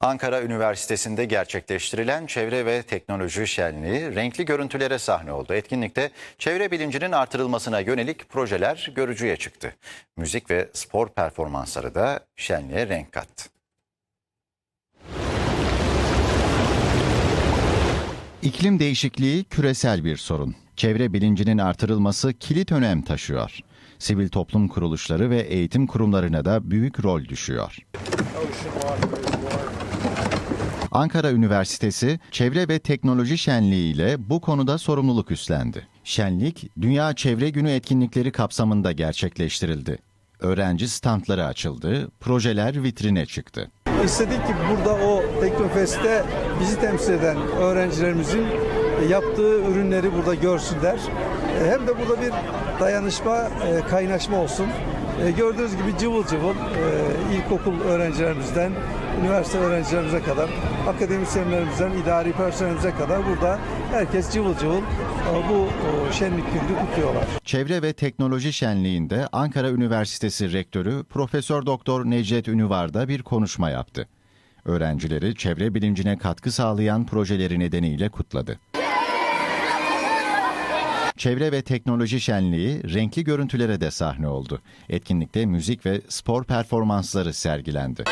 Ankara Üniversitesi'nde gerçekleştirilen Çevre ve Teknoloji Şenliği renkli görüntülere sahne oldu. Etkinlikte çevre bilincinin artırılmasına yönelik projeler görücüye çıktı. Müzik ve spor performansları da şenliğe renk kattı. İklim değişikliği küresel bir sorun. Çevre bilincinin artırılması kilit önem taşıyor. Sivil toplum kuruluşları ve eğitim kurumlarına da büyük rol düşüyor. Ankara Üniversitesi Çevre ve Teknoloji Şenliği ile bu konuda sorumluluk üstlendi. Şenlik, Dünya Çevre Günü etkinlikleri kapsamında gerçekleştirildi. Öğrenci standları açıldı, projeler vitrine çıktı. İstedik ki burada o Teknofest'te bizi temsil eden öğrencilerimizin yaptığı ürünleri burada görsünler. E, Hem de burada bir dayanışma, e, kaynaşma olsun. E, Gördüğünüz gibi cıvıl cıvıl ilkokul öğrencilerimizden üniversite öğrencilerimize kadar, akademisyenlerimizden idari personelimize kadar burada herkes cıvıl cıvıl bu şenlik gününü kutluyorlar. Çevre ve Teknoloji Şenliği'nde Ankara Üniversitesi Rektörü Profesör Doktor Necdet Ünüvar da bir konuşma yaptı. Öğrencileri çevre bilincine katkı sağlayan projeleri nedeniyle kutladı. Çevre ve Teknoloji Şenliği renkli görüntülere de sahne oldu. Etkinlikte müzik ve spor performansları sergilendi.